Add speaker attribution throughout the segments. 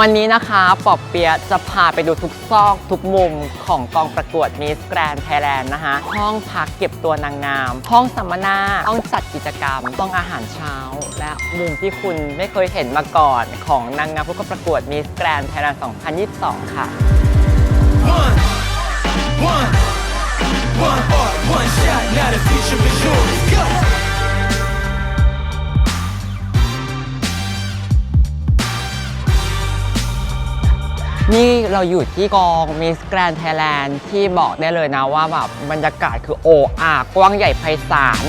Speaker 1: วันนี้นะคะปอบเปียจะพาไปดูทุกซอกทุกมุมของกองประกวด Miss Grand Thailand นะคะ ห้องพักเก็บตัวนางงาม ห้องสัมมนาห้องจัดกิจกรรมห้องอาหารเช้า และมุมที่คุณไม่เคยเห็นมาก่อนของนางงามผู้เข้าประกวด Miss Grand Thailand 2022 ค่ะ
Speaker 2: One, one, one heart, one shot. Now the future is yours. Go.
Speaker 1: นี่เราอยู่ที่กอง Miss Grand Thailand ที่บอกได้เลยนะว่าแบบบรรยากาศคือโอ้อากว้างใหญ่ไพศาล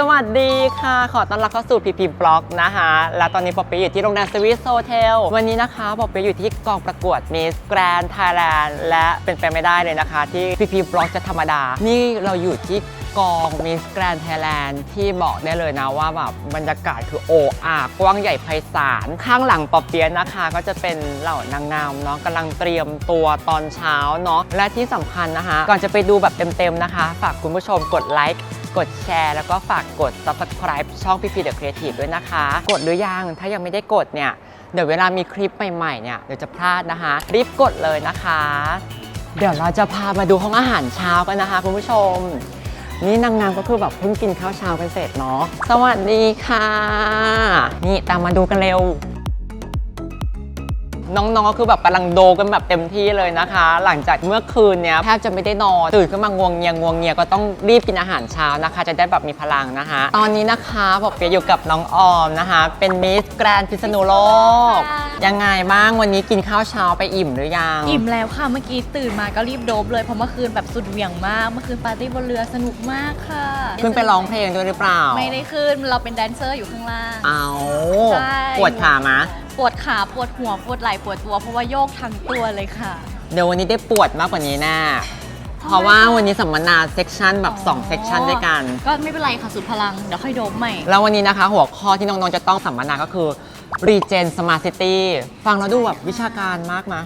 Speaker 1: สวัสดีค่ะ ขอต้อนรับเข้าสู่พีพีบล็อกนะคะ และตอนนี้ปอเปียอยู่ที่โรงแรมสวิสโฮเทล วันนี้นะคะปอเปียอยู่ที่กองประกวด Miss Grand Thailand และเป็นไปไม่ได้เลยนะคะ ที่พีพีบล็อกจะธรรมดา นี่เราอยู่ที่กอง Miss Grand Thailand ที่บอกได้เลยนะว่าแบบบรรยากาศคือโอ้อากว้างใหญ่ไพศาล ข้างหลังปอเปียะนะคะ ก็จะเป็นเหล่านางงามเนาะกำลังเตรียมตัวตอนเช้าเนาะและที่สำคัญนะคะ ก่อนจะไปดูแบบเต็มๆนะคะ ฝากคุณผู้ชมกดไลค์ กดแชร์ แล้วก็ฝากกด subscribe ช่องพี่พีเดอะครีเอทีฟด้วยนะคะ กดหรือยัง ถ้ายังไม่ได้กดเนี่ย เดี๋ยวเวลามีคลิปใหม่ๆเนี่ยเดี๋ยวจะพลาดนะคะ รีบกดเลยนะคะ เดี๋ยวเราจะพามาดูห้องอาหารเช้ากันนะคะคุณผู้ชม นี่นางงามก็คือแบบเพิ่งกินข้าวเช้ากันเสร็จเนาะสวัสดีค่ะ นี่ตามมาดูกันเร็ว น้องๆก็คือแบบกำลังโดกันแบบเต็มที่เลยนะคะ หลังจากเมื่อคืนเนี้ยแทบจะไม่ได้นอนตื่นขึ้นมางวงเงียงวงเงียก็ต้องรีบกินอาหารเช้านะคะ จะได้แบบมีพลังนะคะ ตอนนี้นะคะผมเปียอยู่กับน้องออมนะคะ เป็นมิสแกรนพิษณุโลก ยังไงบ้างวันนี้กินข้าวเช้าไปอิ่มหรือยัง
Speaker 3: อิ่มแล้วค่ะเมื่อกี้ตื่นมาก็รีบโดบเลยเพราะเมื่อคืนแบบสุดเหวี่ยงมากเมื่อคืนปาร์ตี้บนเรือสนุกมากค่ะ
Speaker 1: ขึ้นไปร้องเพลงด้วยหรือเปล่า
Speaker 3: ไม่ได้ขึ้นเราเป็นแดนเซอร์อยู่ข้างล่าง
Speaker 1: เอา
Speaker 3: ใช่
Speaker 1: ปวดขามะ
Speaker 3: ปวดขาปวดหัวปวดไหล่ปวดตัว เพราะว่าโยกทั้งตัวเลยค่ะ
Speaker 1: เดี๋ยววันนี้ได้ปวดมากกว่านี้แน่เพราะว่าวันนี้สัมมนาเซกชันแบบ2เซกชันด้วยกัน
Speaker 3: ก็ไม่เป็นไรค่ะสุดพลัง เดี๋ยวค่อยโดบใหม่
Speaker 1: แล้ววันนี้นะคะ หัวข้อที่น้องๆจะต้องสัมมนาก็คือ Regen Smart City ฟังแล้วดูแบบวิชาการมากนะ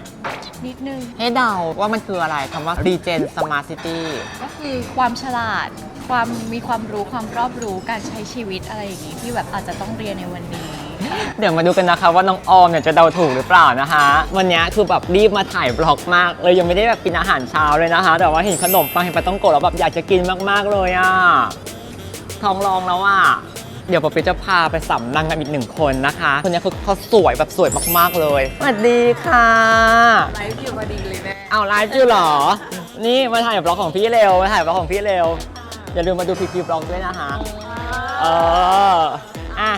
Speaker 3: นิดนึง
Speaker 1: ให้เดาว่ามันคืออะไรคำว่า Regen Smart City
Speaker 3: ก็คือความฉลาด ความมีความรู้ความรอบรู้การใช้ชีวิตอะไรอย่างนี้ที่แบบอาจจะต้องเรียนในวันนี้
Speaker 1: เดี๋ยวมาดูกันนะคะว่าน้องออมเนี่ยจะเดาถูกหรือเปล่านะคะ วันนี้คือแบบรีบมาถ่ายบล็อกมากเลยยังไม่ได้แบบกินอาหารเช้าเลยนะคะ แต่ว่าเห็นขนมปังเห็นปลาต้องโกะแล้วแบบอยากจะกินมากๆเลยอะท้องร้องแล้วอะเดี๋ยวปอปิ๊จะพาไปสัมนังกันอีกหนึ่งคนนะคะ คนนี้คือเขาสวยแบบสวยมากๆเลยสวัสดีค่ะ
Speaker 3: ไลฟ์อยู่พอดีเลยแม่
Speaker 1: เอาไลฟ์อยู่เหรอ นี่มาถ่ายบล็อกของพี่เร็วมาถ่ายบล็อกของพี่เร็วอย่าลืมมาดูพีพีบล็อกด้วยนะคะเอออะ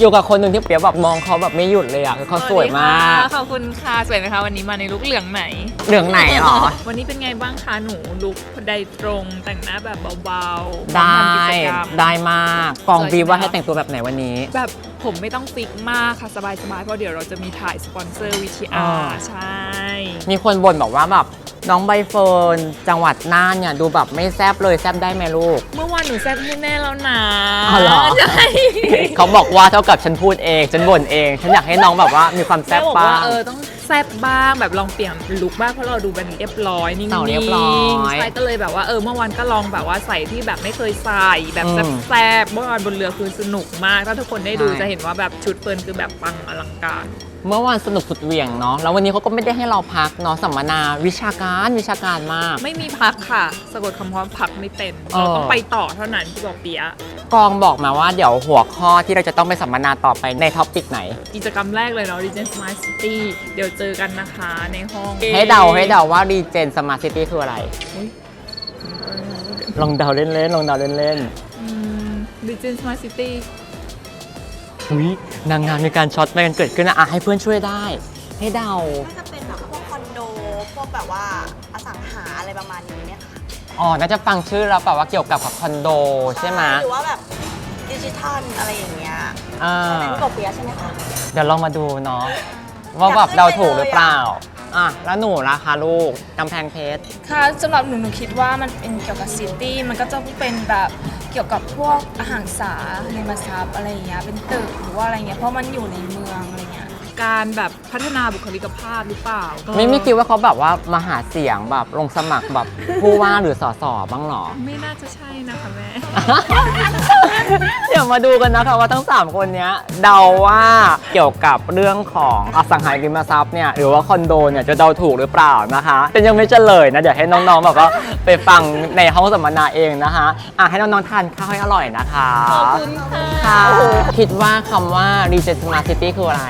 Speaker 1: อยู่กับคนหนึ่งที่เปียบแบบมองเขาแบบไม่หยุดเลยอะคือเขาสวยมาก
Speaker 4: ขอบคุณค่ะสวยไหมคะวันนี้มาในลุคเหลืองไหน
Speaker 1: เหลืองไหนหรอ
Speaker 4: วันนี้เป็นไงบ้างคะหนูลุคใดตรงแต่งหน้าแบบเบาๆ
Speaker 1: ได้
Speaker 4: พร้อมทำกิจกรรม
Speaker 1: ได้มากกอง
Speaker 4: สวย
Speaker 1: บีว่า
Speaker 4: ใช่ไหม
Speaker 1: ให้แต่งตัวแบบไหนวันนี้
Speaker 4: แบบ ผมไม่ต้องฟิกมากค่ะ สบายๆ เพราะเดี๋ยวเราจะมีถ่ายสปอนเซอร์วิที
Speaker 1: อ่า
Speaker 4: อาร์ใช่
Speaker 1: มีคนบ่นบอกว่าแบบน้องใบเฟิร์นจังหวัดน่านเนี่ยดูแบบไม่แซบเลยแซบได้ไหมลูก
Speaker 4: เมื่อวานหนูแซ่บให้แม่แล้วนะ
Speaker 1: อ๋อเหรอ
Speaker 4: ใช่
Speaker 1: เขาบอกว่าเท่ากับฉันพูดเอง ฉันบ่นเอง ฉันอยากให้น้องแบบว่ามีความแซ
Speaker 4: แม่
Speaker 1: บ
Speaker 4: บอก
Speaker 1: บ้า
Speaker 4: ว่าง เออต้องแซ่บบ้างแบบลองเปลี่ยนลุคบ้างเพราะเราดูเป็นเรียบร้อยนิ่ง
Speaker 1: เต่าเรียบร้อย
Speaker 4: ๆใช่ก็เลยแบบว่าเออเมื่อวานก็ลองแบบว่าใส่ที่แบบไม่เคยใส่แบบ
Speaker 1: อืม
Speaker 4: แซ่บๆเมื่อวานบนเรือคือสนุกมาก ถ้าทุกคนได้ดู
Speaker 1: ใช่
Speaker 4: จะเห็นว่าแบบชุดเฟิร์นคือแบบปังอลังการ
Speaker 1: เมื่อวานสนุกสุดเหวี่ยงเนาะแล้ววันนี้เขาก็ไม่ได้ให้เราพักเนาะสัมมนาวิชาการวิชาการมาก
Speaker 4: ไม่มีพักค่ะ สะกดคำว่าพักไม่เป็น
Speaker 1: อ๋อ
Speaker 4: เราต้องไปต่อเท่านั้นที่บอกเปียะ
Speaker 1: กองบอกมาว่าเดี๋ยวหัวข้อที่เราจะต้องไปสัมมนาต่อไปในท็อปิกไหน
Speaker 4: กิจกรรมแรกเลยเนาะ Regent Smart City เดี๋ยวเจอกันนะคะในห้อง
Speaker 1: ให้เดาให้เดาว่า Regen Smart City คืออะไร ลองเดาเล่นๆลองเดาเล่น
Speaker 4: อืม Regent Smart City
Speaker 1: ๆ อุ้ยนางงามมีการช็อตไปกันเกิดขึ้นนะอะให้เพื่อนช่วยได้ ให้เดา
Speaker 5: น่าจะเป็นแบบพวกคอนโด พวกแบบว่าอสังหาอะไรประมาณนี้เนี่ยค่ะ
Speaker 1: อ๋อ น่าจะฟังชื่อแล้วแบบว่าเกี่ยวกับคอนโดใช่ไหม
Speaker 5: หรือว่าแบบดิจิทัลอะไรอย่างเงี้ย
Speaker 1: อ่า
Speaker 5: เป็นกบเปียใช่ไหมคะ
Speaker 1: เดี๋ยวลองมาดูเนาะว่าแบบเดาถูกหรือเปล่า อะ แล้วหนูราคาลูกกำแพงเพชร
Speaker 6: ค่ะสำหรับหนูหนูคิดว่ามันเป็นเกี่ยวกับซิตี้มันก็จะเป็นแบบเกี่ยวกับพวกอาหารสาริมาซับอะไรอย่างเงี้ยเป็นตึกหรือว่าอะไรเงี้ยเพราะมันอยู่ในเมืองอะไรเงี้ย
Speaker 4: การแบบพัฒนาบุคลิกภาพหรือเปล่า
Speaker 1: ไม่ไม่คิดว่าเขาแบบว่ามาหาเสียงแบบลงสมัครแบบผู้ว่าหรือสสบ้างหรอ
Speaker 4: ไม่น่าจะใช่นะคะแม่
Speaker 1: เดี๋ยวมาดูกันนะคะว่าทั้ง 3 คนเนี้ยเดาว่าเกี่ยวกับเรื่องของอสังหาริมทรัพย์เนี่ยหรือว่าคอนโดเนี่ยจะเดาถูกหรือเปล่านะคะเป็นยังไม่เฉลยนะเดี๋ยวให้น้องๆแบบว่าไปฟังในห้องสัมมนาเองนะคะอะให้น้องๆทานข้าวให้อร่อยนะคะ
Speaker 3: ขอบคุณค่ะ
Speaker 1: ค่ะคิดว่าคำว่า Regent Smart City คืออะไร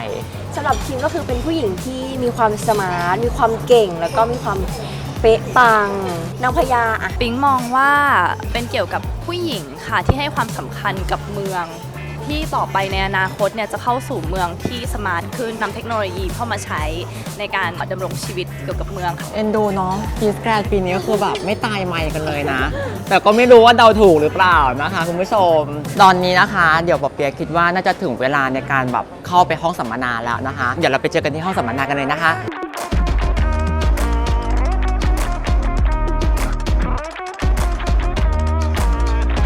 Speaker 7: สำหรับคิมก็คือเป็นผู้หญิงที่มีความสมาร์ทมีความเก่งแล้วก็มีความเป๊ะปังนางพญาอะ
Speaker 8: ปิงมองว่าเป็นเกี่ยวกับผู้หญิงค่ะที่ให้ความสำคัญกับเมือง ที่ต่อไปในอนาคตเนี่ยจะเข้าสู่เมืองที่สมาร์ทขึ้นนำเทคโนโลยีเข้ามาใช้ในการดำรงชีวิตเกี่ยวกับเมืองค่ะ
Speaker 1: เอ็นดูเนาะพีสแกรนปีนี้ก็คือแบบไม่ตายไม่กันเลยนะ แต่ก็ไม่รู้ว่าเดาถูกหรือเปล่านะคะคุณผู้ชม ตอนนี้นะคะ เดี๋ยวปอเปียคิดว่าน่าจะถึงเวลาในการแบบเข้าไปห้องสัมมนาแล้วนะคะ เดี๋ยวเราไปเจอกันที่ห้องสัมมนากันเลยนะคะ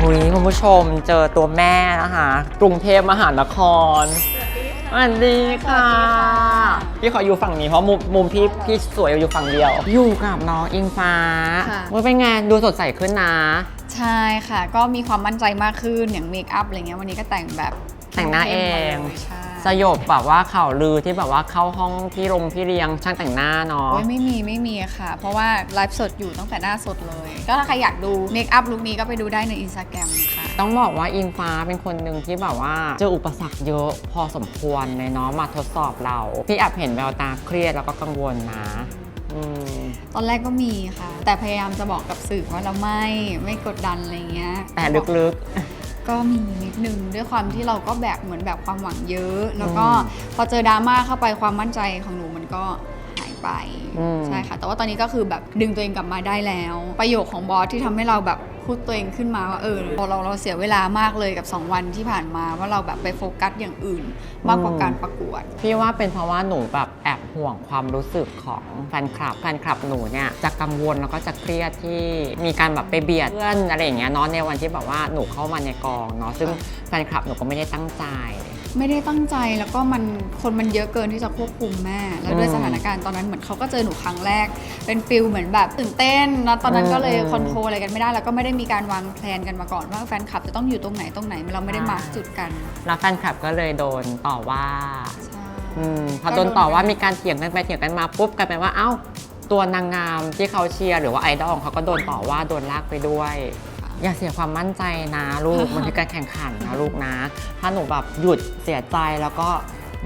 Speaker 1: หุยคุณผู้ชมเจอตัวแม่นะคะกรุงเทพมหานครสวัสดีค่ะ พี่ขออยู่ฝั่งนี้เพราะมุมมุมพี่พี่สวยอยู่ฝั่งเดียว อยู่กับน้องอิงฟ้า
Speaker 3: ค่ะ
Speaker 1: ว่าเป็นไงดูสดใสขึ้นนะ
Speaker 3: ใช่ค่ะ ก็มีความมั่นใจมากขึ้นอย่างเมคอัพอะไรเงี้ยวันนี้ก็แต่งแบบ
Speaker 1: แต่งหน้าเอง
Speaker 3: ใช่
Speaker 1: สยบแบบว่าข่าวลือที่แบบว่าเข้าห้องพี่รงพี่เรียงช่างแต่งหน้าเนาะ
Speaker 3: โอ้ยไม่มีไม่มีค่ะ เพราะว่าไลฟ์สดอยู่ตั้งแต่หน้าสดเลย ก็ถ้าใครอยากดูเมคอัพลุคนี้ก็ไปดูได้ในอินสตาแกรมค่ะ
Speaker 1: ต้องบอกว่าอิงฟ้าเป็นคนหนึ่งที่แบบว่าเจออุปสรรคเยอะพอสมควรเลยเนาะมาทดสอบเรา พี่แอบเห็นแววตาเครียดแล้วก็กังวลนะอืม
Speaker 3: ตอนแรกก็มีค่ะ แต่พยายามจะบอกกับสื่อว่าเราไม่ไม่กดดันอะไรเงี้ย
Speaker 1: แต่ลึก
Speaker 3: ก็มีนิดนึงด้วยความที่เราก็แบกเหมือนแบบความหวังเยอะ แล้วก็
Speaker 1: อืม
Speaker 3: พอเจอดราม่าเข้าไปความมั่นใจของหนูมันก็หายไป
Speaker 1: อืม
Speaker 3: ใช่ค่ะ แต่ว่าตอนนี้ก็คือแบบดึงตัวเองกลับมาได้แล้ว ประโยคของบอสที่ทำให้เราแบบ พูดตัวเองขึ้นมาว่าเออเราเราเราเสียเวลามากเลยกับ 2 วันที่ผ่านมาว่าเราแบบไปโฟกัสอย่างอื่น มากกว่าการประกวด
Speaker 1: พี่ว่าเป็นเพราะว่าหนูแบบแอบห่วงความรู้สึกของแฟนคลับแฟนคลับหนูเนี่ยจะกังวลแล้วก็จะเครียดที่มีการแบบไปเบียดเพื่อนอะไรอย่างเงี้ยเนาะในวันที่แบบว่าหนูเข้ามาในกองเนาะซึ่งแฟนคลับหนูก็ไม่ได้ตั้งใจ
Speaker 3: ไม่ได้ตั้งใจแล้วก็มันคนมันเยอะเกินที่จะควบคุมแม่ แล้วด้วย
Speaker 1: อืม
Speaker 3: สถานการณ์ตอนนั้นเหมือนเขาก็เจอหนูครั้งแรก เป็นฟิลเหมือนแบบตื่นเต้นแล้วตอนนั้นก็เลย
Speaker 1: อืม
Speaker 3: คอนโทรลอะไรกันไม่ได้แล้วก็ไม่ได้มีการวางแผนกันมาก่อนว่าแฟนคลับจะต้องอยู่ตรงไหนตรงไหนเราไม่ได้มาร์กจุดกัน
Speaker 1: แล้วแฟนคลับก็เลยโดนต่อว่า
Speaker 3: ใช่
Speaker 1: อืมพอโดนต่อว่ามีการเถียงกันไปเถียงกันมาปุ๊บกลายเป็นว่าเอ้าตัวนางงามที่เขาเชียร์หรือว่าไอดอลของเขาก็โดนต่อว่าโดนลากไปด้วย อย่าเสียความมั่นใจนะลูก มันคือการแข่งขันนะลูกนะ ถ้าหนูแบบหยุดเสียใจแล้วก็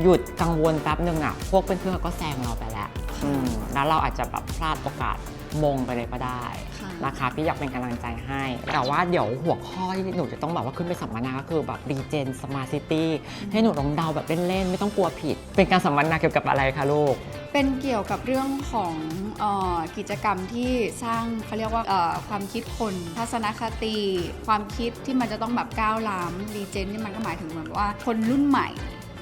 Speaker 1: หยุดกังวลแป๊บหนึ่งอะพวกเพื่อนๆก็แซงเราไปแล้ว อืมแล้วเราอาจจะแบบพลาดโอกาสมงไปเลยก็ได้
Speaker 3: ค่ะ
Speaker 1: นะคะพี่อยากเป็นกำลังใจให้ แต่ว่าเดี๋ยวหัวข้อที่หนูจะต้องแบบว่าขึ้นไปสัมมนาก็คือแบบรีเจนสมาร์ทซิตี้ให้หนูลองเดาแบบเล่นๆ ไม่ต้องกลัวผิด เป็นการสัมมนาเกี่ยวกับอะไรคะลูก
Speaker 3: เป็นเกี่ยวกับเรื่องของเออกิจกรรมที่สร้างเขาเรียกว่าเอ่อความคิดคนทัศนคติ ความคิดที่มันจะต้องแบบก้าวล้ำรีเจนนี่มันก็หมายถึงแบบว่าคนรุ่นใหม่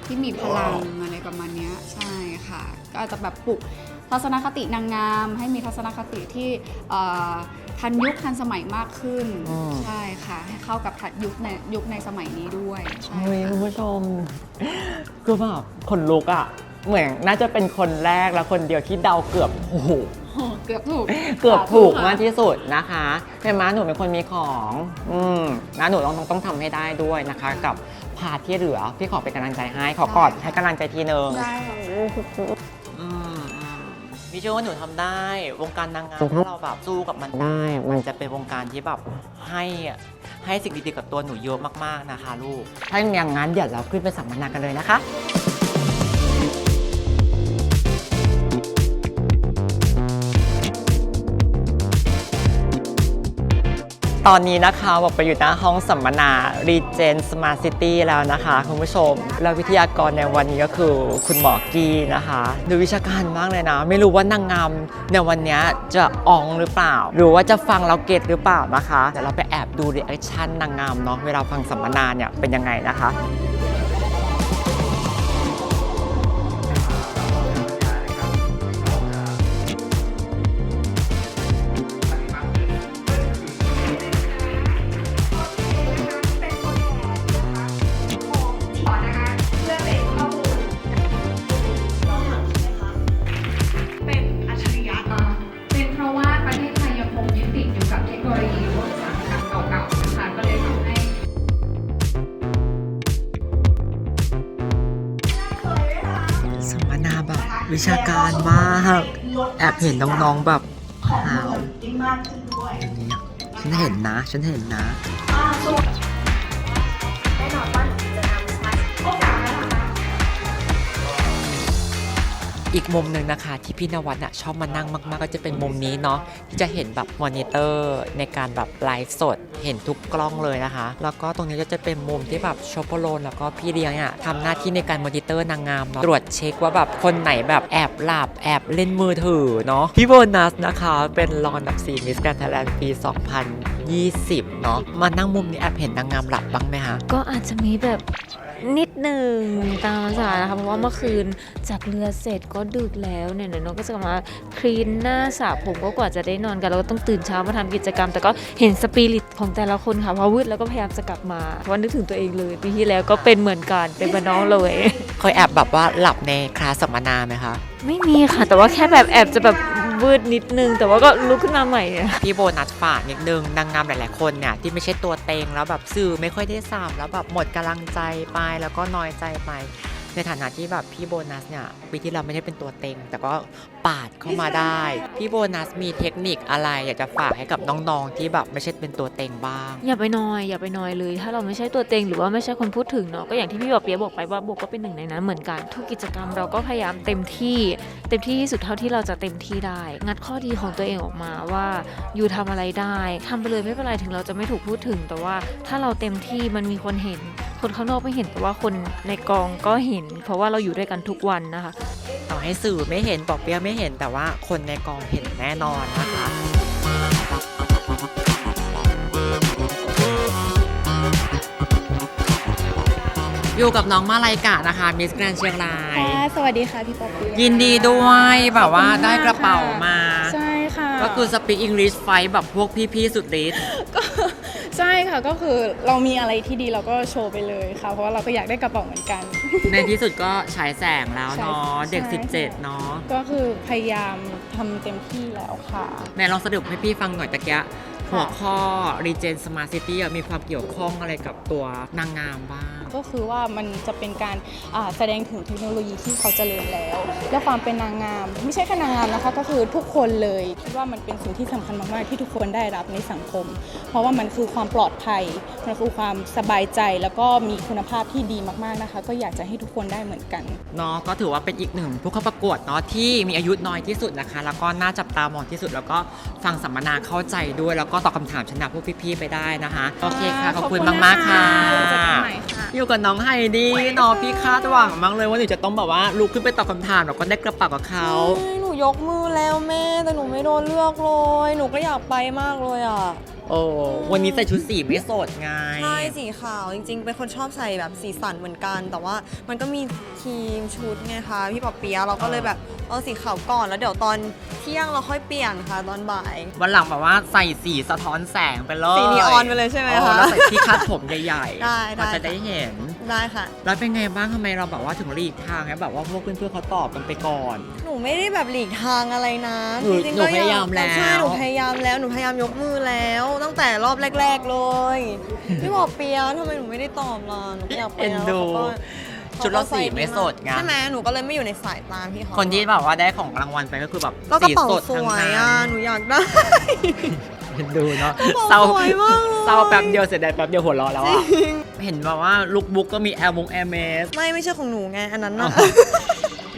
Speaker 3: ที่มีพลังอะไรประมาณเนี้ยใช่ค่ะ ก็อาจจะแบบปลุก ทัศนคตินางงาม ให้มีทัศนคติที่เอ่อทันยุคทันสมัยมากขึ้น
Speaker 1: อืม
Speaker 3: ใช่ค่ะ ให้เข้ากับทันยุคในยุคในสมัยนี้ด้วยใช่
Speaker 1: เฮ้ย
Speaker 3: ค่ะ
Speaker 1: คุณผู้ชมคือแบบคนลุกอะ่ะ เหมือนน่าจะเป็นคนแรกและคนเดียวที่เดาเกือบถูก
Speaker 3: โอ้เกือบถูก
Speaker 1: เกือบถูก
Speaker 3: สธุค่ะ
Speaker 1: มากที่สุดนะคะเห็นไหมหนูเป็นคนมีของ อืมนะหนูต้องต้องต้องทำให้ได้ด้วยนะคะ กับพาร์ทที่เหลือ พี่ขอเป็นกำลังใจให้ ขอกอดให้กำลังใจทีนึง
Speaker 7: ได้ค่ะ
Speaker 1: อืมอืม พี่เชื่อว่าหนูทำได้ วงการนางงามถ้าเราแบบสู้กับมันได้ มันจะเป็นวงการที่แบบให้ให้สิ่งดีๆกับตัวหนูเยอะมากๆนะคะลูก ถ้าอย่างนั้นเดี๋ยวเราขึ้นไปสัมมนากันเลยนะคะ ตอนนี้นะคะบอกไปอยู่หน้าห้องสัมมนา Regen Smart City แล้วนะคะคุณผู้ชม แล้ววิทยากรในวันนี้ก็คือคุณหมอกี้นะคะดูวิชาการมากเลยนะ ไม่รู้ว่านางงามในวันนี้จะอองหรือเปล่า หรือว่าจะฟังเราเก็ตหรือเปล่านะคะเดี๋ยวเราไปแอบดูรีแอคชั่นนางงามเนาะเวลาฟังสัมมนาเนี่ยเป็นยังไงนะคะ
Speaker 9: มา
Speaker 1: แอบเห็นน้องๆแบบหาวอย่างนี้ฉันเห็นนะ ฉันเห็นนะแน่นอี อีกมุมหนึ่งนะคะที่พี่นวัดน่ะชอบมานั่งมาก ๆ ก็จะเป็นมุมนี้เนาะที่จะเห็นแบบมอนิเตอร์ในการแบบไลฟ์สด เห็นทุกกล้องเลยนะคะ แล้วก็ตรงนี้ก็จะเป็นมุมที่แบบโชโปโลนแล้วก็พี่เลี้ยงอะทำหน้าที่ในการมอนิเตอร์นางงามเนาะตรวจเช็คว่าแบบคนไหนแบบแอบหลับแอบเล่นมือถือเนาะพี่โบนัสนะคะเป็นรองอันดับ4มิสแกรนด์ไทยแลนด์ปี 2020 เนาะมานั่งมุมนี้แอบเห็นนางงามหลับบ้างไหมคะ
Speaker 9: ก็อาจจะมีแบบ นิดหนึ่งตามภาษานะคะเพราะว่าเมื่อคืนจากเรือเสร็จก็ดึกแล้วเนี่ยเดี๋ยวน้องก็จะมาคลีนหน้าสระผมก็กว่าจะได้นอนกันเราก็ต้องตื่นเช้ามาทำกิจกรรม แต่ก็เห็นสปิริตของแต่ละคนค่ะพอวืดแล้วก็พยายามจะกลับมาเพราะว่านึกถึงตัวเองเลยปีที่แล้วก็เป็นเหมือนกันเป็นเหมือนน้องเลย
Speaker 1: เคยแอบแบบว่าหลับในคลาสสัมมนาไหมคะ
Speaker 9: ไม่มีค่ะ แต่ว่าแค่แบบแอบจะแบบวืดนิดนึง แต่ว่าก็ลุกขึ้นมาใหม่
Speaker 1: พี่โบนัสฝากนิดนึงนางงามหลายๆคนเนี่ยที่ไม่ใช่ตัวเต็งแล้วแบบสื่อไม่ค่อยได้สามแล้วแบบหมดกำลังใจไปแล้วก็น้อยใจไป ในฐานะที่แบบพี่โบนัสเนี่ยปีที่เราไม่ได้เป็นตัวเต็ง แต่ก็ปาดเข้ามาได้ พี่โบนัสมีเทคนิคอะไร อยากจะฝากให้กับน้องๆที่แบบไม่ใช่เป็นตัวเต็งบ้าง
Speaker 9: อย่าไปนอยอย่าไปนอยเลย ถ้าเราไม่ใช่ตัวเต็งหรือว่าไม่ใช่คนพูดถึงเนาะก็อย่างที่พี่บอกเปียบอกไปว่าโบก็เป็นหนึ่งในนั้นเหมือนกัน ทุกกิจกรรมเราก็พยายามเต็มที่ เต็มที่ที่สุดเท่าที่เราจะเต็มที่ได้ งัดข้อดีของตัวเองออกมาว่าอยู่ทำอะไรได้ทำไปเลยไม่เป็นไรถึงเราจะไม่ถูกพูดถึง แต่ว่าถ้าเราเต็มที่มันมีคนเห็น คนข้างนอกไม่เห็นแต่ว่าคนในกองก็เห็นเพราะว่าเราอยู่ด้วยกันทุกวันนะคะ
Speaker 1: ต่อให้สื่อไม่เห็นปอกเปียไม่เห็นแต่ว่าคนในกองเห็นแน่นอนนะคะอยู่กับน้องมาลายกะนะคะมิสแกรนเชียงราย
Speaker 10: สวัสดีค่ะพี่ป๊อปปี้
Speaker 1: ยินดีด้วยแบบว่า
Speaker 10: ขอบคุณมาก
Speaker 1: ได้กระเป๋ามา
Speaker 10: ใช่ค่ะ
Speaker 1: ก็คือสปีกอังกฤษไฟแบบพวกพี่ๆสุดฤทธิ์
Speaker 10: ใช่ค่ะก็คือเรามีอะไรที่ดีเราก็โชว์ไปเลยค่ะ เพราะว่าเราก็อยากได้กระเป๋าเหมือนกัน
Speaker 1: ในที่สุดก็ฉายแสงแล้วเนาะ
Speaker 10: ใช่
Speaker 1: เด็ก
Speaker 10: ใช่
Speaker 1: 17 เนาะ
Speaker 10: ก็คือพยายามทำเต็มที่แล้วค่ะ
Speaker 1: ไหนลองสรุปให้พี่ฟังหน่อยตะเกียหัวข้อ Regen Smart City อะมีความเกี่ยวข้องอะไรกับตัวนางงามบ้าง
Speaker 10: ก็คือว่ามันจะเป็นการอ่าแสดงถึงเทคโนโลยีที่เขาเจริญแล้ว และความเป็นนางงาม ไม่ใช่แค่นางงามนะคะ ก็คือทุกคนเลยคิดว่ามันเป็นสิ่งที่สำคัญมาก ๆ ที่ทุกคนได้รับในสังคม เพราะว่ามันคือความปลอดภัยมันคือความสบายใจ แล้วก็มีคุณภาพที่ดีมาก ๆ นะคะ ก็อยากจะให้ทุกคนได้เหมือนกัน
Speaker 1: เนาะก็ถือว่าเป็นอีกหนึ่งผู้เข้าประกวดเนาะที่มีอายุน้อยที่สุดนะคะ แล้วก็น่าจับตามองที่สุด แล้วก็ฟังสัมมนาเข้าใจด้วย แล้วก็ตอบคำถามชนะพวกพี่ ๆ ไปได้นะคะ โอเคค่ะ ขอบคุณมาก ๆ ค่ะ
Speaker 10: เจอ
Speaker 1: ยู่กับน้องไฮดี้น้องพี่คาดหวังมากเลยว่าหนูจะต้องแบบว่าลุกขึ้นไปตอบคำถามแล้วก็ได้กระเป๋ากับเขา
Speaker 11: หนูยกมือแล้วแม่แต่หนูไม่โดนเลือกเลย หนูก็อยากไปมากเลยอะ
Speaker 1: โอ้วันนี้ใส่ชุดสีไม่สดไง
Speaker 11: ใช่สีขาวจริงๆ เป็นคนชอบใส่แบบสีสันเหมือนกัน แต่ว่ามันก็มีทีมชุดไงคะพี่ปอเปียะเราก็เลยแบบเอาสีขาวก่อนแล้วเดี๋ยวตอนเที่ยงเราค่อยเปลี่ยนค่ะตอนบ่าย
Speaker 1: วันหลังแบบว่าใส่สีสะท้อนแสงไปเลย
Speaker 11: สีนีออนไปเลยใช่ไหม
Speaker 1: โอ้
Speaker 11: คะ
Speaker 1: แล้วใส่ที่คาดผมใหญ่ๆ
Speaker 11: ได้
Speaker 1: พอจะ
Speaker 11: ได้
Speaker 1: ได้เห็น
Speaker 11: ได้ค่ะ
Speaker 1: แล้วเป็นไงบ้างทำไมเราแบบว่าถึงหลีกทางให้แบบว่าพวกเพื่อนๆเขาตอบกันไปก่อน
Speaker 11: หนูไม่ได้แบบหลีกทางอะไรนะ
Speaker 1: หนู
Speaker 11: จริงๆ
Speaker 1: หนู
Speaker 11: ก็
Speaker 1: พยายามแล้ว
Speaker 11: ใช่หนูพยายามแล้วหนูพยายามยกมือแล้ว ตั้งแต่รอบแรก ๆเลยพี่บอกเปียะทำไมหนูไม่ได้ตอบล่ะหนูก็อยากไป
Speaker 1: เอ็น
Speaker 11: แล้ว
Speaker 1: ดู
Speaker 11: เขาก็
Speaker 1: ชุดเราสีไม่สดไง
Speaker 11: ใช่ไหมหนูก็เลยไม่อยู่ในสายตาพี่เขา
Speaker 1: คนที่แบบว่าได้ของรางวัลไปก็คือแบบ
Speaker 11: ก็กระ
Speaker 1: สี
Speaker 11: เป๋า
Speaker 1: สด
Speaker 11: ส
Speaker 1: ทั้ง
Speaker 11: วย
Speaker 1: นั้น
Speaker 11: อะหนูอยากได้
Speaker 1: เห็นดูเนาะ
Speaker 11: กระเป๋า
Speaker 1: เศร้า
Speaker 11: สวยมากเลย
Speaker 1: เศร้าแป๊บเดียวเสร็จได้แป๊บเดียวหัวเราะแล้วอะเห็นแบบว่าลุคบุ๊กก็มีแอร์มงแอร์เมส
Speaker 11: ไม่ไม่ใช่ของหนูไงอันนั้นน่ะ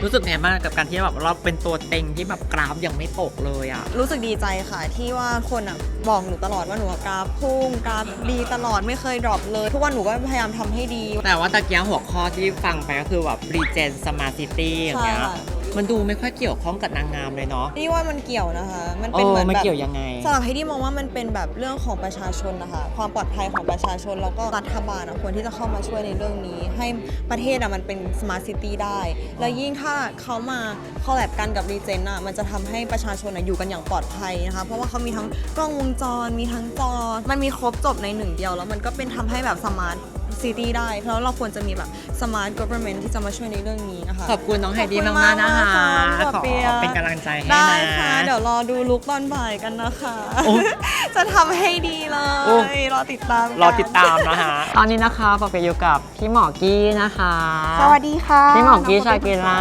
Speaker 1: รู้สึกไงบ้างกับการที่แบบเราเป็นตัวเต็งที่แบบกราฟยังไม่ตกเลยอะ
Speaker 11: รู้สึกดีใจค่ะที่ว่าคนอะบอกหนูตลอดว่าหนูอะกราฟพุ่งกราฟดีตลอดไม่เคยดรอปเลยทุกวันหนูก็พยายามทำให้ดี
Speaker 1: แต่ว่าตะเกียงหัวข้อที่ฟังไปก็คือแบบ Regen Smart City อย่างเงี้ย
Speaker 11: ใช่ค่ะ
Speaker 1: มันดูไม่ค่อยเกี่ยวข้องกับนางงามเลยเนาะ
Speaker 11: นี่ว่ามันเกี่ยวนะคะ มัน
Speaker 1: เอ
Speaker 11: เป็น
Speaker 1: อ
Speaker 11: เหมือน
Speaker 1: มัน
Speaker 11: แบบ
Speaker 1: เกี่ยวยังไง
Speaker 11: สำหรับให้ที่มองว่ามันเป็นแบบเรื่องของประชาชนนะคะ ความปลอดภัยของประชาชนแล้วก็รัฐบาลอะควรที่จะเข้ามาช่วยในเรื่องนี้ ให้ประเทศอะมันเป็น smart city ได้ แล้วยิ่งถ้าเขามาคอลแลบกันกับรีเจนอะมันจะทำให้ประชาชนอะอยู่กันอย่างปลอดภัยนะคะ เพราะว่าเขามีทั้งกล้องวงจร มีทั้งจอ มันมีครบจบในหนึ่งเดียว แล้วมันก็เป็นทำให้แบบ smart city ได้แล้วเราควรจะมีแบบ smart government ที่จะมาช่วยในเรื่องนี้นะคะ
Speaker 1: ขอบคุณน้องไฮดี
Speaker 11: ขอบคุณ
Speaker 1: มากๆนะคะ
Speaker 11: มากๆค่ะ
Speaker 1: ขอ
Speaker 11: เปีย
Speaker 1: เป็นกำลังใจให้
Speaker 11: ได้
Speaker 1: นะ
Speaker 11: ค่ะ เดี๋ยวรอดูลุกตอนบ่ายกันนะคะ
Speaker 1: โอ้
Speaker 11: จะทำให้ดีเล
Speaker 1: โอ้
Speaker 11: ยรอติดตามกัน
Speaker 1: รอติดตามนะคะตอนนี้นะคะปอเปอยู่กับพี่หมอกี้นะคะ
Speaker 5: สวัสดีค่ะ
Speaker 1: พี่หมอกี้ชากิ
Speaker 5: น้
Speaker 1: ล่า
Speaker 5: อ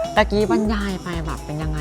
Speaker 5: ง
Speaker 1: ตะกี้บรรยายไปแบบเป็นยัง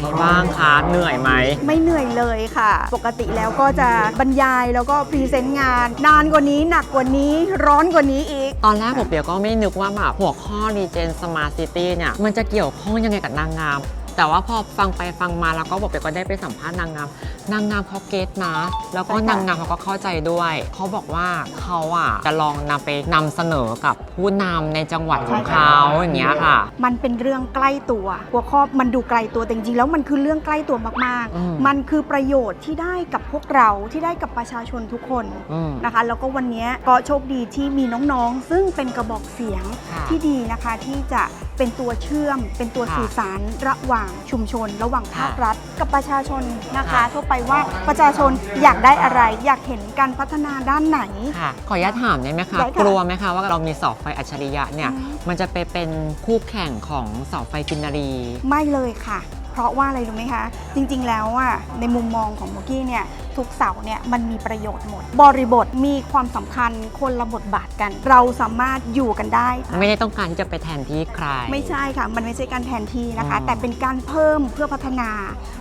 Speaker 1: ไงบ้างคะเหนื่อยไหม
Speaker 12: ไม่เหนื่อยเลยค่ะ ปกติแล้วก็จะบรรยายแล้วก็พรีเซนต์งาน นานกว่านี้หนักกว่านี้ร้อนกว่านี้อีก
Speaker 1: ตอนแรกผมเปียก็ไม่นึกว่าแบบหัวข้อ Regen Smart City เนี่ย มันจะเกี่ยวข้องยังไงกับนางงาม แต่ว่าพอฟังไปฟังมาแล้วก็บอกเปียก็ได้ไปสัมภาษณ์นางงาม นางงามเขาเก็ตนะ แล้วก็
Speaker 12: ใช่ค่ะ
Speaker 1: นางงามเขาก็เข้าใจด้วย เขาบอกว่าเขาอะจะลองนำไปนำเสนอกับผู้นำในจังหวัดของเขาอย่างเงี้ยค่ะ
Speaker 12: มันเป็นเรื่องใกล้ตัวหัวข้อมันดูไกลตัวแต่จริงๆแล้วมันคือเรื่องใกล้ตัวมาก
Speaker 1: อืม
Speaker 12: ๆมันคือประโยชน์ที่ได้กับพวกเราที่ได้กับประชาชนทุกคน
Speaker 1: อืม
Speaker 12: นะคะ แล้วก็วันนี้ก็โชคดีที่มีน้องๆ ซึ่งเป็นกระบอกเสียง
Speaker 1: ค่ะ
Speaker 12: ที่ดีนะคะที่จะ เป็นตัวเชื่อม เป็นตัว
Speaker 1: ค่ะ
Speaker 12: สื่อสารระหว่างชุมชน ระหว่างภาค
Speaker 1: ค่ะ
Speaker 12: รัฐ กับประชาชนนะคะ
Speaker 1: ค่ะ
Speaker 12: ทั่วไปว่าประชาชนอยากได้อะไร อยากเห็นการพัฒนาด้านไหน
Speaker 1: ค่ะ ขออนุญาตถามได้ไหมคะ
Speaker 12: ได้ค่ะ
Speaker 1: กลัวไหมคะว่าเรามีเสาไฟอัจฉริยะเนี่ย
Speaker 12: อืม
Speaker 1: มันจะไปเป็นคู่แข่งของเสาไฟกินนารี
Speaker 12: ไม่เลยค่ะ เพราะว่าอะไรรู้ไหมคะ จริงๆแล้วอะในมุมมองของโมกี้เนี่ย ทุกเสาเนี่ยมันมีประโยชน์หมด บริบทมีความสำคัญคนละบทบาทกัน เราสามารถอยู่กันได้
Speaker 1: ไม่ได้ต้องการที่จะไปแทนที่ใคร
Speaker 12: ไม่ใช่ค่ะ มันไม่ใช่การแทนที่นะคะ
Speaker 1: อืม
Speaker 12: แต่เป็นการเพิ่มเพื่อพัฒนา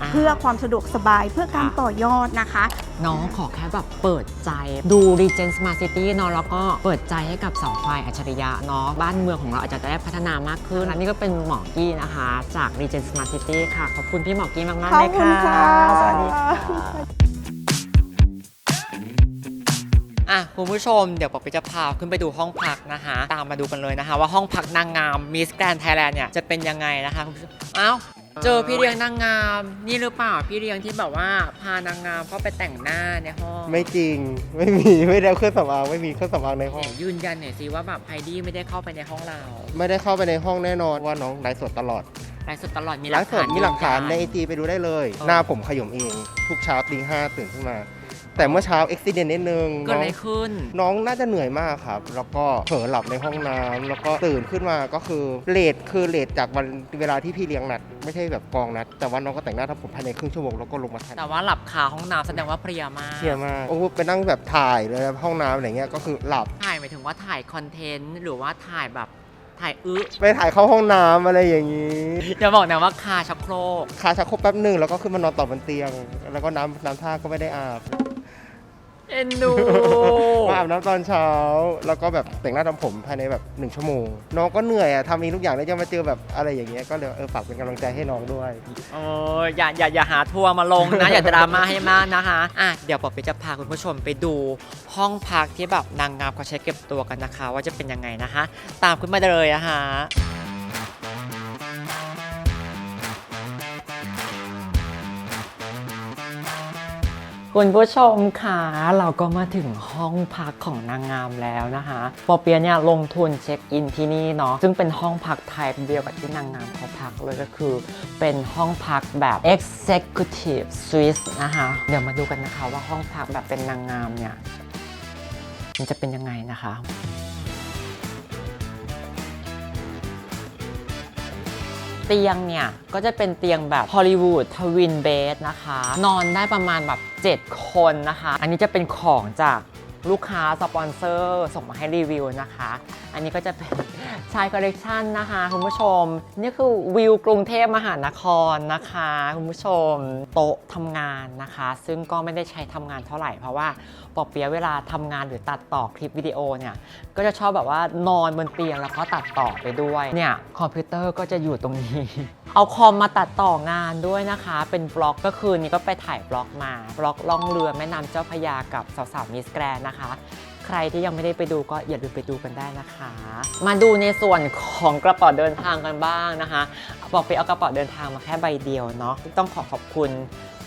Speaker 1: อ่า
Speaker 12: เพื่อความสะดวกสบายเพื่อการ
Speaker 1: ค่ะ
Speaker 12: ต่อยอดนะคะ
Speaker 1: น้องขอแค่แบบเปิดใจดู Regen Smart City เนาะแล้วก็เปิดใจให้กับเสาไฟอัจฉริยะเนาะบ้านเมืองของเราอาจจะได้พัฒนามากขึ้นและนี่ก็เป็นหมอกี้นะคะ จาก Regen Smart City ค่ะ ขอบคุณพี่หมอกี้มากๆ
Speaker 12: ขอ
Speaker 1: เล
Speaker 12: บ
Speaker 1: ย
Speaker 12: คุณ
Speaker 1: ค่ะ
Speaker 12: ค่ะ
Speaker 1: สวัสดีค่ะ อะคุณผู้ชมเดี๋ยวปอกไปจะพาขึ้นไปดูห้องพักนะคะตามมาดูกันเลยนะคะ ว่าห้องพักนางงาม Miss Grand Thailand เนี่ยจะเป็นยังไงนะคะคุณผู้ชมเอ้าเจอพี่เลี้ยงนางงามนี่หรือเปล่าพี่เลี้ยงที่แบบว่าพานางงามเข้าไปแต่งหน้าในห้อง
Speaker 13: ไม่จริงไม่มีไม่ได้เอาเครื่องสำอางไม่มีเครื่องสำอางในห้อง
Speaker 1: ไหนยืนยันหน่อยสิว่าแบบไฮดี้ไม่ได้เข้าไปในห้องเรา
Speaker 13: ไม่ได้เข้าไปในห้องแน่นอนว่าน้องไลฟ์สดตลอด
Speaker 1: ไลฟ์สดตลอดมีห
Speaker 13: ไล
Speaker 1: ลัก
Speaker 13: ฟ์ส
Speaker 1: ฐา
Speaker 13: ด
Speaker 1: น
Speaker 13: มีหลักฐานใน
Speaker 1: ยื
Speaker 13: ไอนจีไปดูได้เลย
Speaker 1: เออ
Speaker 13: หน้าผมขยมเอง ทุกเช้าตีห้าตื่นขึ้นมา แต่เมื่อเช้าอุบิเหตุนิดนึง
Speaker 1: เกิด
Speaker 13: น้อ
Speaker 1: อะ
Speaker 13: ง
Speaker 1: ไรขึ้น
Speaker 13: น้องน่าจะเหนื่อยมากครับ แล้วก็เผลอหลับในห้องน้ำแล้วก็ตื่นขึ้นมาก็คือเลทคือเลทจากวันเวลาที่พี่เลี้ยงนัด ไม่ใช่แบบกองนัด แต่ว่าน้องก็แต่งหน้าทำผมภายในครึ่งชั่วโมงแล้วก็ลงมาทัน
Speaker 1: แต่ว่าหลับคาห้องน้ำแสดงว่าเพลียมาก
Speaker 13: เที่ยมากโอ้โหไปนั่งแบบถ่ายเลยห้องน้ำอะไรเงี้ยก็คือหลับ
Speaker 1: ถ่ายหมายถึงว่าถ่ายคอนเทนต์หรือว่าถ่ายแบบถ่ายอึ
Speaker 13: ไปถ่ายเข้าห้องน้ำอะไรอย่างนี้
Speaker 1: จะบอกนะว่าคาชักโครก
Speaker 13: คาชักโครกแป๊บหนึ่งแล้วก็ขึ้นมานอนต่อบนเตียง แล้วก็น้ำน้ำท่าก็ไม่ได้อาบ
Speaker 1: เอ็นดู
Speaker 13: มาอาบน้ำตอนเช้า แล้วก็แบบแต่งหน้าทำผมภายในแบบหนึ่งชั่วโมง น้องก็เหนื่อยอะทำเองทุกอย่างแล้วจะมาเจอแบบอะไรอย่างเงี้ยก็เลยเออฝากเป็นกำลังใจให้น้องด้วย
Speaker 1: โอ้ยอย่าอย่าอย่าหาทัวร์มาลงนะ อย่าดราม่าให้มากนะคะอะเดี๋ยวปอปจะพาคุณผู้ชมไปดูห้องพักที่แบบนางงามเขาใช้เก็บตัวกันนะคะ ว่าจะเป็นยังไงนะคะ ตามขึ้นมาเลยอะฮะ คุณผู้ชมค่ะเราก็มาถึงห้องพักของนางงามแล้วนะคะปอเปียเนี่ยลงทุนเช็คอินที่นี่เนาะซึ่งเป็นห้องพักไทยเดียวกับที่นางงามเขาพักเลยก็คือ เป็นห้องพักแบบ Executive Suite นะคะเดี๋ยวมาดูกันนะคะว่าห้องพักแบบเป็นนางงามเนี่ยมันจะเป็นยังไงนะคะ ตียงเนี่ย ก็จะเป็นเตียงแบบฮอลลีวูดทวินเบดนะคะ นอนได้ประมาณแบบ 7 คนนะคะ อันนี้จะเป็นของจาก ลูกค้าสปอนเซอร์ส่งมาให้รีวิวนะคะ อันนี้ก็จะเป็นชายคอลเลกชันนะคะ คุณผู้ชม นี่คือวิวกรุงเทพมหานครนะคะ คุณผู้ชม โต๊ะทำงานนะคะ ซึ่งก็ไม่ได้ใช้ทำงานเท่าไหร่ เพราะว่าปอเปียเวลาทำงานหรือตัดต่อคลิปวิดีโอเนี่ย ก็จะชอบแบบว่านอนบนเตียงแล้วก็ตัดต่อไปด้วย เนี่ยคอมพิวเตอร์ก็จะอยู่ตรงนี้ เอาคอมมาตัดต่องานด้วยนะคะ เป็นบล็อกก็คือนี้ก็ไปถ่ายบล็อกมาบล็อกล่องเรือแม่น้ำเจ้าพยากับสาวๆมิสแกรนนะคะ ใครที่ยังไม่ได้ไปดูก็อย่าลืมไปดูกันได้นะคะ มาดูในส่วนของกระเป๋าเดินทางกันบ้างนะคะ บอกไปเอากระเป๋าเดินทางมาแค่ใบเดียวเนาะต้องขอขอบคุณ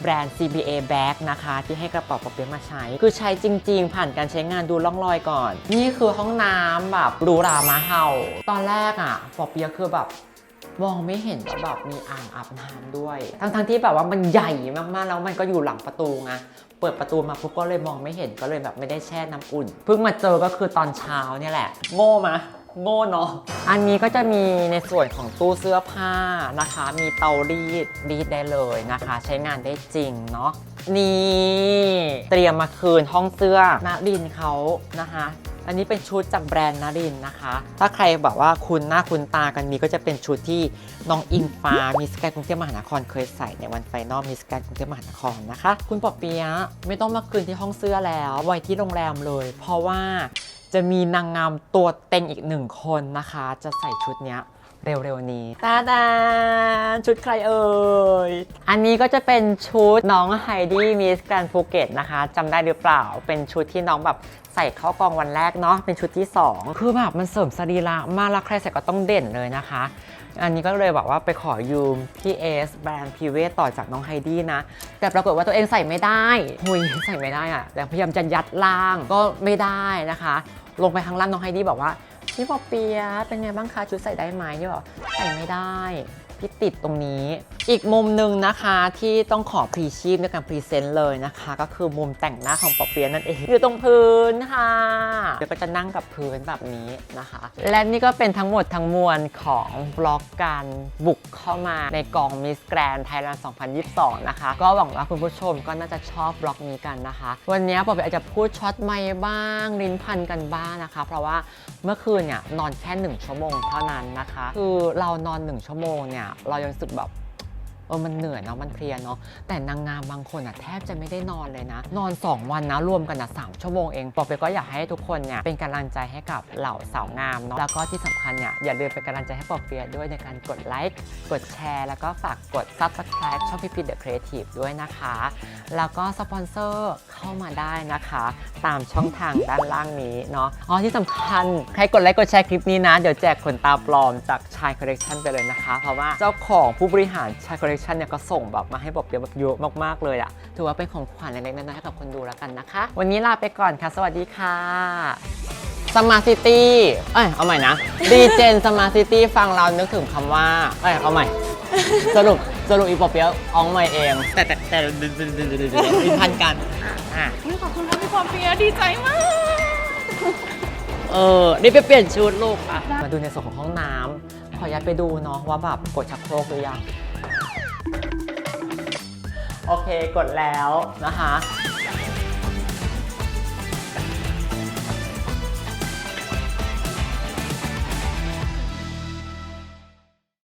Speaker 1: แบรนด์ CBA Bag นะคะ ที่ให้กระเป๋าปอเปี๊ยะมาใช้ คือใช้จริง ๆ ผ่านการใช้งานดูร่องรอยก่อน นี่คือห้องน้ำแบบหรูหรามาเห่า ตอนแรกอะ่ะปอเปี๊ยะคือแบบ มองไม่เห็นว่าแบบมีอ่างอาบน้ำด้วย ทั้งๆที่แบบว่ามันใหญ่มากๆแล้วมันก็อยู่หลังประตูไงเปิดประตูมาปุ๊บก็เลยมองไม่เห็นก็เลยแบบไม่ได้แช่น้ำอุ่น เพิ่งมาเจอก็คือตอนเช้าเนี่ยแหละ โง่มะโง่เนาะ อันนี้ก็จะมีในส่วนของตู้เสื้อผ้านะคะ มีเตารีดรีดได้เลยนะคะ ใช้งานได้จริงเนาะ นี่ เตรียมมาคืนห้องเสื้อณรินเขานะคะ อันนี้เป็นชุดจากแบรนด์นารินนะคะ ถ้าใครแบบว่าคุณหน้าคุณตากันนี้ก็จะเป็นชุดที่น้องอิงฟ้ามิสแกรนด์กรุงเทพมหานครเคยใส่ในวันไฟนอลมิสแกรนด์กรุงเทพมหานครนะคะ คุณปอเปียะไม่ต้องมาคืนที่ห้องเสื้อแล้วไว้ที่โรงแรมเลย เพราะว่าจะมีนางงามตัวเต็งอีกหนึ่งคนนะคะ จะใส่ชุดเนี้ย เร็วๆนี้ตาดานชุดใครเอ่ย อันนี้ก็จะเป็นชุดน้องไฮดี้มิสแกรนภูเก็ตนะคะจำได้หรือเปล่า เป็นชุดที่น้องแบบใส่เข้ากองวันแรกเนาะ เป็นชุดที่ 2 คือแบบมันเสริมสรีระมากแล้วใครใส่ก็ต้องเด่นเลยนะคะ อันนี้ก็เลยแบบว่าไปขอยืมที่เอสแบรนด์พีเวต่อจากน้องไฮดี้นะ แต่ปรากฏว่าตัวเองใส่ไม่ได้หุยใส่ไม่ได้อะแต่พยายามจะยัดล่างก็ไม่ได้นะคะ ลงไปข้างล่างน้องไฮดี้บอกว่า พี่ปอเปียะเป็นไงบ้างคะชุดใส่ได้ไหมที่บอกใส่ไม่ได้ พี่ติดตรงนี้ อีกมุมหนึ่งนะคะที่ต้องขอพรีชีพในการพรีเซนต์เลยนะคะ ก็คือมุมแต่งหน้าของปอเปียะนั่นเอง อยู่ตรงพื้นค่ะเดี๋ยวก็จะนั่งกับพื้นแบบนี้นะคะ และนี่ก็เป็นทั้งหมดทั้งมวลของบล็อกการบุกเข้ามาในกองมิสแกรนไทยแลนด์2022 นะคะ ก็หวังว่าคุณผู้ชมก็น่าจะชอบบล็อกนี้กันนะคะ วันนี้ปอเปียะอาจจะพูดช็อตไม่บ้างลิ้นพันกันบ้างนะคะ เพราะว่าเมื่อคืนเนี่ยนอนแค่ 1 ชั่วโมงเท่านั้นนะคะ คือเรานอน 1 ชั่วโมงเนี่ยเรายังรู้สึกแบบ เออมันเหนื่อยเนาะมันเพลียเนาะแต่นางงามบางคนอะแทบจะไม่ได้นอนเลยนะ นอน 2 วันนะรวมกันนะสชั่วโมงเองปอเปียะก็อยากให้ทุกคนเนี่ยเป็นกำลังใจให้กับเหล่าสาวงามเนาะแล้วก็ที่สำคัญเนี่ยอย่าลืมเป็นกำลังใจให้ปอเปียะด้วยในการกดไลค์กดแชร์ แล้วก็ฝากกด subscribe ช่องพี่พีเดอะครีเอทีฟด้วยนะคะ แล้วก็สปอนเซอร์เข้ามาได้นะคะ ตามช่องทางด้านล่างนี้เนาะอ๋อที่สำคัญใครกดไลค์กดแชร์คลิปนี้นะเดี๋ยวแจกขนตาปลอมจากชายคอลเลกชันไปเลยนะคะ เพราะว่าเจ้าของผู้บริหารชายคอลเลกชันเนี่ยก็ส่งแบบมาให้บอกเปียแบบเยอะมากๆเลยอะถือว่าเป็นของขวัญเล็กๆน้อยๆให้กับคนดูแล้วกันนะคะ วันนี้ลาไปก่อนค่ะ สวัสดีค่ะสมาร์ทซิตี้เอ้ยเอาใหม่นะดีเจนสมาร์ทซิตี้ฟังเรานึกถึงคำว่าเอ้ยเอาใหม่สรุปสรุปอีปอเปียอ้องใหม่เอง แต่แต่แต่มีพันกันอะ
Speaker 4: ขอบคุณค่ะพี่ปอเปียดีใจมาก
Speaker 1: เออ นี่ไปเปลี่ยนชุดลูกอะ มาดูในส่วนของห้องน้ำ ขออนุญาตไปดูเนาะว่าแบบกดชักโครกหรือยัง โอเคกดแล้วนะคะ